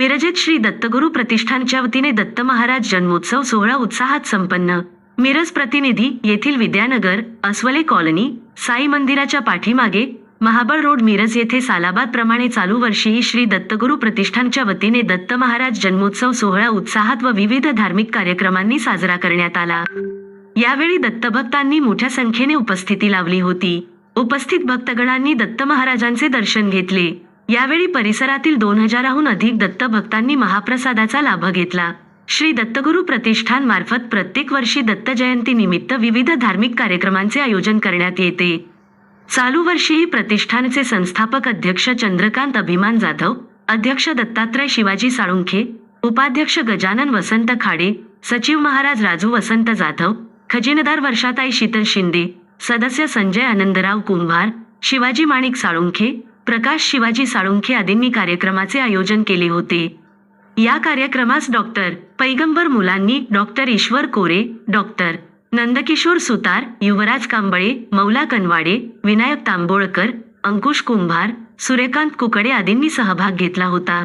मिरजेत श्री दत्तगुरू प्रतिष्ठानच्या वतीने दत्त महाराज जन्मोत्सव सोहळा उत्साहात संपन्न. मिरज प्रतिनिधी येथील विद्यानगर अस्वले कॉलनी साई मंदिराच्या पाठीमागे महाबळ रोड मिरज येथे सालाबाद प्रमाणे चालू वर्षीही श्री दत्तगुरू प्रतिष्ठानच्या वतीने दत्त महाराज जन्मोत्सव सोहळा उत्साहात व विविध धार्मिक कार्यक्रमांनी साजरा करण्यात आला. यावेळी दत्तभक्तांनी मोठ्या संख्येने उपस्थिती लावली होती. उपस्थित भक्तगणांनी दत्त महाराजांचे दर्शन घेतले. यावेळी परिसरातील दोन हजाराहून अधिक दत्तभक्तांनी महाप्रसादाचा लाभ घेतला. श्री दत्तगुरू प्रतिष्ठान मार्फत प्रत्येक वर्षी दत्त जयंती निमित्त विविध धार्मिक कार्यक्रमांचे आयोजन करण्यात येते. चालू वर्षीही प्रतिष्ठानचे संस्थापक अध्यक्ष चंद्रकांत अभिमान जाधव अध्यक्ष दत्तात्रय शिवाजी साळुंखे उपाध्यक्ष गजानन वसंत खाडे सचिव महाराज राजू वसंत जाधव खजिनदार वर्षाताई शीतल शिंदे सदस्य संजय आनंदराव कुंभार शिवाजी माणिक साळुंखे प्रकाश शिवाजी साळुंखे आदींनी कार्यक्रमाचे आयोजन केले होते. या कार्यक्रमास doctor Paigambar Mulani doctor Ishwar Kore doctor Nandkishor Sutar Yuvraj Kamble Maula Kanwade Vinayak तांबोळकर अंकुश कुंभार सूर्यकांत कुकडे आदींनी सहभाग घेतला होता.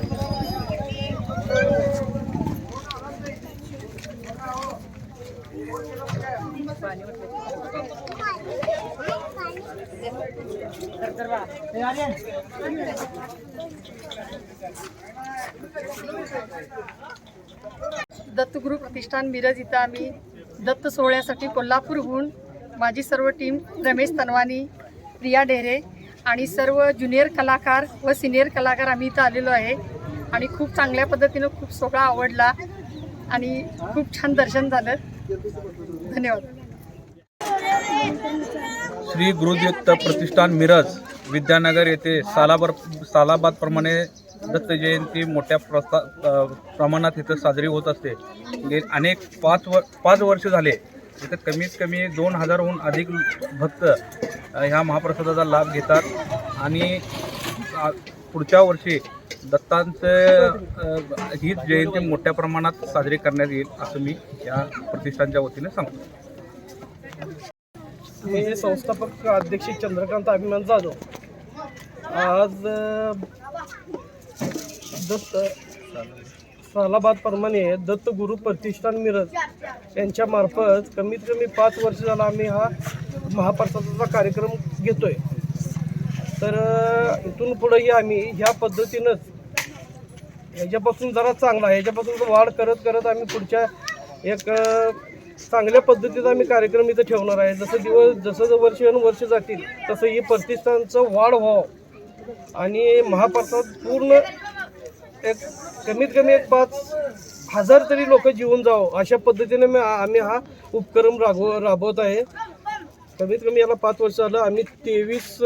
दत्तगुरु प्रतिष्ठान मिरज इथं आम्ही दत्त सोहळ्यासाठी कोल्हापूरहून माझी सर्व टीम रमेश तनवानी प्रिया ढेरे आणि सर्व ज्युनियर कलाकार व सिनियर कलाकार आम्ही इथं आलेलो आहे. आणि खूप चांगल्या पद्धतीनं खूप सोहळा आवडला आणि खूप छान दर्शन झालं. धन्यवाद. श्री गुरुदत्त प्रतिष्ठान मिरज विद्यानगर येथे सालाबर सालाबादप्रमाणे दत्त जयंती मोठ्या प्रस्ता प्रमाणात इथं साजरी होत असते. गे अनेक पाच व पाच वर्ष झाले. इथं कमीत कमी दोन हजारहून अधिक भक्त ह्या महाप्रसादाचा लाभ घेतात. आणि पुढच्या वर्षी दत्तांचं ही जयंती मोठ्या प्रमाणात साजरी करण्यात येईल असं मी या प्रतिष्ठानच्या वतीने सांगतो. मी संस्थापक अध्यक्ष चंद्रकांत अभिमान जाधव. आज दत्त सालाबाद प्रमाणे दत्त गुरु प्रतिष्ठान मिरज यांच्या मार्फत कमीत कमी पाच वर्ष झाला आम्ही हा महाप्रसादाचा कार्यक्रम घेतोय. तर इथून पुढेही आम्ही ह्या पद्धतीनंच ह्याच्यापासून जरा चांगला ह्याच्यापासून वाढ करत करत आम्ही पुढच्या एक चांगल्या पद्धतीचा आम्ही कार्यक्रम इथं ठेवणार आहे. जसं दिवस जसं जर वर्ष आणि वर्ष जातील तसं ही प्रतिष्ठानचं वाढ व्हावं. आणि महाप्रसाद पूर्ण एक कमीत कमी एक पाच हजार तरी लोक जीवन जावं अशा पद्धतीने मी आम्ही हा उपक्रम राबव राबवत आहे. कमीत कमी याला पाच वर्ष झालं आम्ही तेवीस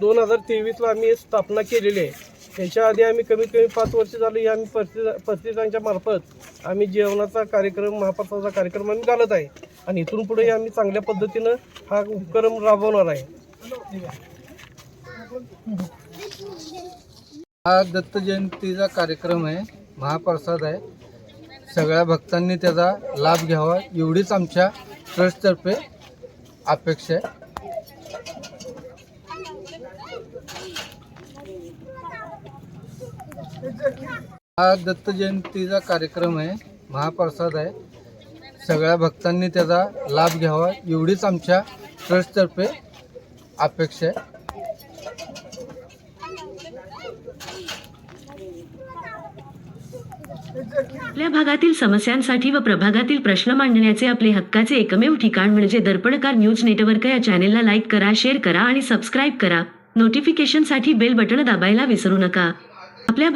दोन हजार तेवीसला आम्ही स्थापना केलेली आहे. त्याच्या आधी आम्ही कमीत कमी पाच वर्ष झाली आम्ही परिस्थिती पस्तीसांच्या मार्फत आम्ही जेवणाचा कार्यक्रम महाप्रसादाचा कार्यक्रम आम्ही घालत आहे. आणि इथून पुढेही आम्ही चांगल्या पद्धतीनं हा उपक्रम राबवणार आहे. हा दत्त जयंतीचा कार्यक्रम आहे महाप्रसाद आहे. सगळ्या भक्तांनी त्याचा लाभ घ्यावा एवढीच आमच्या ट्रस्टतर्फे अपेक्षा आहे. हा दत्त जयंतीचा कार्यक्रम आहे महाप्रसाद आहे. सगळ्या भक्तांनी त्याचा लाभ घ्यावा एवढीच आमच्या ट्रस्टतर्फे अपेक्षा आहे. आपल्या भागातील समस्यांसाठी व प्रभागातील प्रश्न मांडण्याचे आपले हक्काचे एकमेव ठिकाण म्हणजे दर्पणकार न्यूज नेटवर्क या चॅनेलला लाईक करा शेअर करा आणि सबस्क्राईब करा. नोटिफिकेशनसाठी बेल बटण दाबायला विसरू नका.